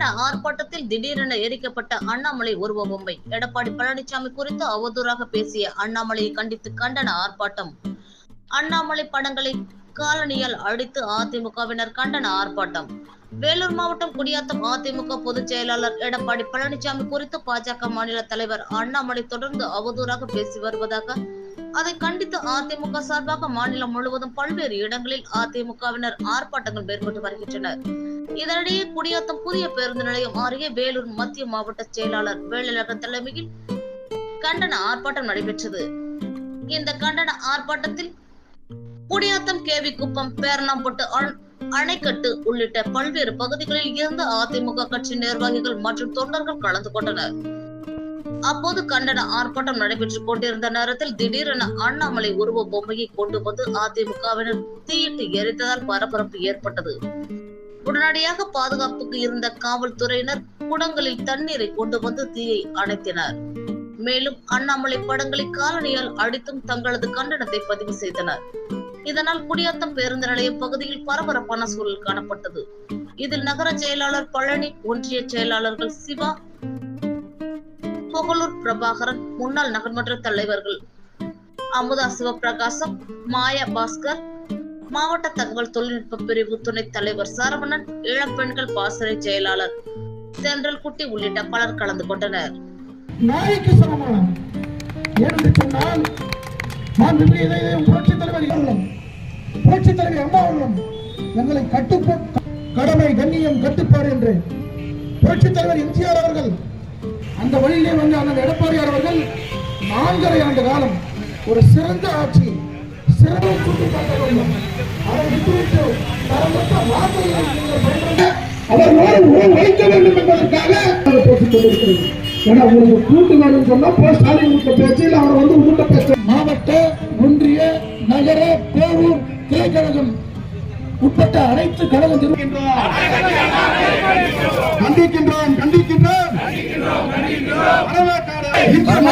கண்டன ஆர்ப்பாட்டத்தில் திடீரென எரிக்கப்பட்ட அண்ணாமலை உருவ பொம்மை. எடப்பாடி பழனிசாமி குறித்து அவதூறாக பேசிய அண்ணாமலையை கண்டித்து கண்டன ஆர்ப்பாட்டம். அண்ணாமலை படங்களை காலனியால் அடித்து அதிமுகவினர் கண்டன ஆர்ப்பாட்டம். வேலூர் மாவட்டம் குடியாத்தம் அதிமுக பொதுச் செயலாளர் எடப்பாடி பழனிசாமி குறித்து பாஜக மாநில தலைவர் அண்ணாமலை தொடர்ந்து அவதூறாக பேசி வருவதாக அதை கண்டித்து அதிமுக சார்பாக மாநிலம் முழுவதும் பல்வேறு இடங்களில் அதிமுகவினர் ஆர்ப்பாட்டங்கள் மேற்கொண்டு வருகின்றனர். இதனிடையே குடியாத்தம் புதிய பேருந்து நிலையம் அருகே வேலூர் மத்திய மாவட்ட செயலாளர் வேலழகன் தலைமையில் கண்டன ஆர்ப்பாட்டம் நடைபெற்றது. இந்த கண்டன ஆர்ப்பாட்டத்தில் குடியாத்தம் கேவி குப்பம் பேரணாம்பட்டு அணைக்கட்டு உள்ளிட்ட பல்வேறு பகுதிகளில் இருந்து அதிமுக கட்சி நிர்வாகிகள் மற்றும் தொண்டர்கள் கலந்து கொண்டனர். அப்போது கண்டன ஆர்ப்பாட்டம் நடைபெற்றுக் கொண்டிருந்த நேரத்தில் திடீரென அண்ணாமலை உருவ பொம்மையை கொண்டு வந்து அதிமுகவினர் தீயிட்டு எரித்ததால் பரபரப்பு ஏற்பட்டது. உடனடியாக பாதுகாப்புக்கு இருந்த காவல்துறையினர் குடங்களில் தண்ணீரை கொண்டு வந்து தீயை அணைத்தனர். மேலும் அண்ணாமலை படங்களை காலனியால் அடித்தும் தங்களது கண்டனத்தை பதிவு செய்தனர். இதனால் குடியாத்தம் பேருந்து நிலைய பகுதியில் பரபரப்பான சூழல் காணப்பட்டது. இதில் நகர செயலாளர் பழனி ஒன்றிய செயலாளர்கள் சிவா புகழூர் பிரபாகரன் முன்னாள் நகர்மன்ற தலைவர்கள். அமுதா சிவபிரகாசம் மாயா பாஸ்கர் மாவட்ட தகவல் தொழில்நுட்ப பிரிவு துணைத் தலைவர் சரவணன் இளம்பெண்கள் பாசறை செயலாளர் தென்றல் குட்டி உள்ளிட்ட பலர் கலந்து கொண்டனர். நாய்க்கு சமமானவன் ஏனென்று சொன்னால் மாண்புமிகு இதயம் புரட்சித் தலைவர் அவர்களும் புரட்சித் தலைவர் அம்மா அவர்களும் எங்களை கட்டுப்போ கடமை கண்ணியம் கட்டுப்பாடு என்று புரட்சி தலைவர் எம்ஜிஆர் அவர்கள் அந்த வழியிலே வந்து அண்ணன் எடப்பாடியார் அவர்கள் நான்கரை ஆண்டு காலம் ஒரு சிறந்த ஆட்சி சிறந்த சுட்டிக்காட்ட வேண்டும் அதை விட்டுவிட்டு தரமற்ற வார்த்தைகளை அவர்களோடு வேண்டும் என்பதற்காக பேசிக் கொண்டிருக்கிறது ஏன்னா உங்களுக்கு கூட்டு வேணும் சொன்னா போ ஸ்டாலின் பேச்சு அவர் வந்து உங்கள்கிட்ட பேச மாவட்ட ஒன்றிய நகர பேரூர் கிளைக்கழகம் உட்பட்ட அனைத்து கழகம் கண்டிக்கின்றோம் கண்டிக்கின்றோம். Hey, you get